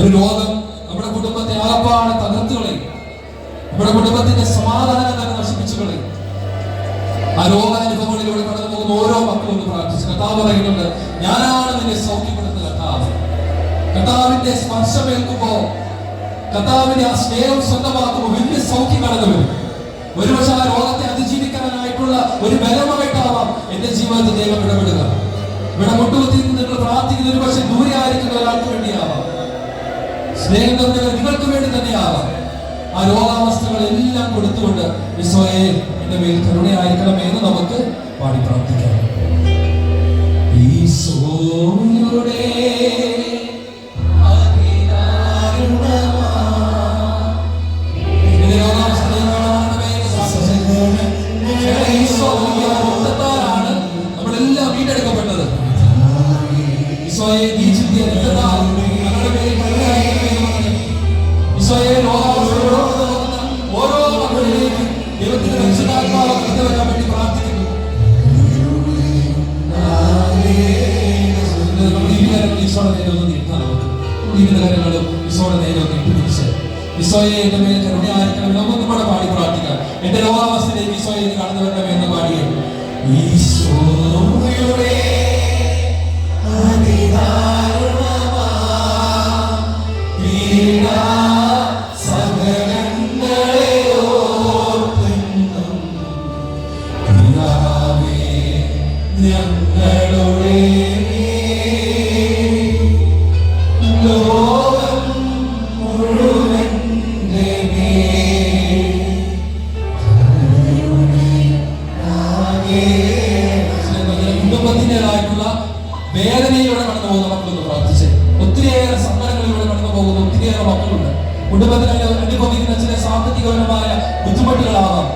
ഒരു രോഗം നമ്മുടെ കുടുംബത്തെ ആകപ്പാടെ തകർത്ത് കളയും. നമ്മുടെ കുടുംബത്തിന്റെ സമാധാനം തന്നെ നശിപ്പിച്ചു കളയും. ആ രോഗാനുഭവങ്ങളിലൂടെ കടന്നു പോകുന്ന ഓരോ മക്കളും ഒന്ന് പ്രാർത്ഥിച്ചു കർത്താവ് പറയുന്നുണ്ട് ഞാനാണ് നിന്നെ സൗഖ്യപ്പെടുത്തുന്ന കർത്താവ്. കർത്താവിന്റെ സ്പർശമേൽക്കുമ്പോ കർത്താവിന്റെ ആ സ്നേഹം സ്വന്തമാക്കുമ്പോൾ വലിയ സൗഖ്യം കടന്നു വരും. ഒരുപക്ഷെ ആ രോഗത്തെ അതിജീവിക്കാനായിട്ടുള്ള ഒരു ബലമായിട്ടാവാം എന്റെ ജീവിതത്തിൽ ദൈവം ഇടപെടുക. ഇവിടെ മുട്ടുകുത്തി നിങ്ങൾ പ്രാർത്ഥിക്കുന്ന ഒരു പക്ഷേ ദൂരെ ആയിരിക്കുന്ന ഒരാൾക്ക് വേണ്ടിയാവാം. സ്നേഹം തന്നവർ നിങ്ങൾക്ക് വേണ്ടി തന്നെയാവാം ആ രോഗാവസ്ഥകളെല്ലാം കൊടുത്തുകൊണ്ട് ഈശോയെ എന്റെ മേൽ കരുണയായിരിക്കണമേ എന്ന് നമുക്ക് പാടി പ്രാർത്ഥിക്കാം. ഈശോയുടെ ഈശോയുടെ നേരെ ഒന്ന് പിടിച്ച് ഈശോയെ എന്റെ മേൽ കരുണയായിരിക്കണം നമുക്ക് കൂടെ പാടി പ്രാർത്ഥിക്കാം. എന്റെ രോഗാവസ്ഥയിലേക്ക് ഈശോയെ നീ കടന്നു വരണമേ എന്ന് പാടിയേ ഈശോയുടെ പീഡാ ഒത്തിരിയേറെ മക്കളുണ്ട് കുടുംബത്തിൽ അനുഭവിക്കുന്ന ചില സാമ്പത്തികപരമായ ബുദ്ധിമുട്ടുകളാവാം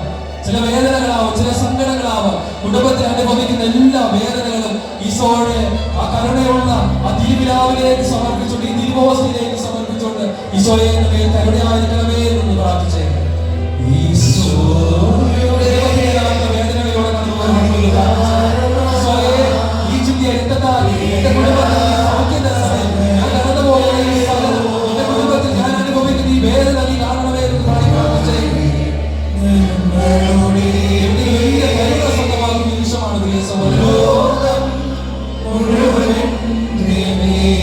ചില വേദനകളാവാം ചില സങ്കടങ്ങളാവാം. കുടുംബത്തെ അനുഭവിക്കുന്ന എല്ലാ വേദനകളും ഈശോയെ ആ കരുണയുള്ള ആ തിരുവിലാവിലേക്ക് സമർപ്പിച്ചുകൊണ്ട് ഈ തിരുവോസ്തിയിലേക്ക് സമർപ്പിച്ചുകൊണ്ട് ഈശോയെ കരുണയായിരിക്കണമേ എന്ന് പ്രാർത്ഥിച്ചേ.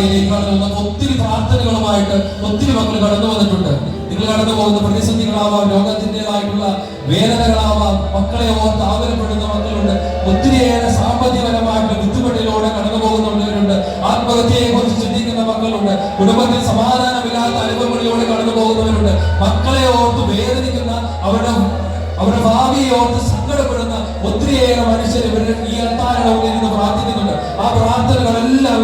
കൂടെ. ഒത്തിരി പ്രാർത്ഥനകളുമായിട്ട് ഒത്തിരി മക്കൾ കടന്നു വന്നിട്ടുണ്ട്. നിങ്ങൾ കടന്നു പോകുന്ന പ്രതിസന്ധികളാവാം രോഗത്തിന്റെതായിട്ടുള്ള വേദനകളാവാം മക്കളെ ഓർത്ത് ആവരപ്പെടുന്ന മക്കളുണ്ട്. ഒത്തിരിയേറെ സാമ്പത്തികപരമായിട്ട് ബുദ്ധിമുട്ടിലൂടെ കടന്നു പോകുന്നുള്ളവരുണ്ട് ആത്മഹത്യയെ കുറിച്ച് ചിന്തിക്കുന്ന മക്കളുണ്ട്. കുടുംബത്തിൽ സമാധാനമില്ലാത്ത അനുഭവങ്ങളിലൂടെ കടന്നു പോകുന്നവരുണ്ട്. മക്കളെ ഓർത്ത് വേദനിക്കുന്ന അവരുടെ അവരുടെ ഭാവിയെ ഓർത്ത് സങ്കടപ്പെടുന്ന ഒത്തിരിയേറെ മനുഷ്യർ ഇവരുടെ ഈ അത്താരുടെ ഇരുന്ന് പ്രാർത്ഥിക്കുന്നുണ്ട്. ആ പ്രാർത്ഥനകളെല്ലാം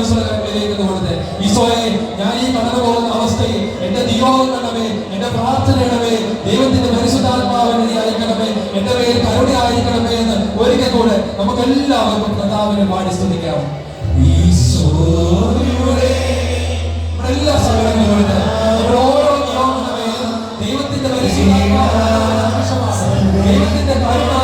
കൈകളിലേക്ക് ഈശോയെ ഞാൻ ഈ കടന്നു പോകുന്ന അവസ്ഥയിൽ എന്റെ നിയോഗം കണമേ എന്റെ പ്രാർത്ഥന ഇടമേ ദൈവത്തിന്റെ പരിശുദ്ധാത്മാവിനെ അയക്കണമേ എന്റെ പേര് കരുണയായിരിക്കണമേ എന്ന് ഒരിക്കൽ കൂടെ നമുക്ക് എല്ലാവർക്കും കർത്താവിനെ പാടി സ്തുതിക്കാം. ഈശോയുടെ എല്ലാ സങ്കടങ്ങളും ഓരോ നിയോഗമേ ദൈവത്തിന്റെ പരിശുദ്ധാത്മാവ് ദൈവത്തിന്റെ കരുണ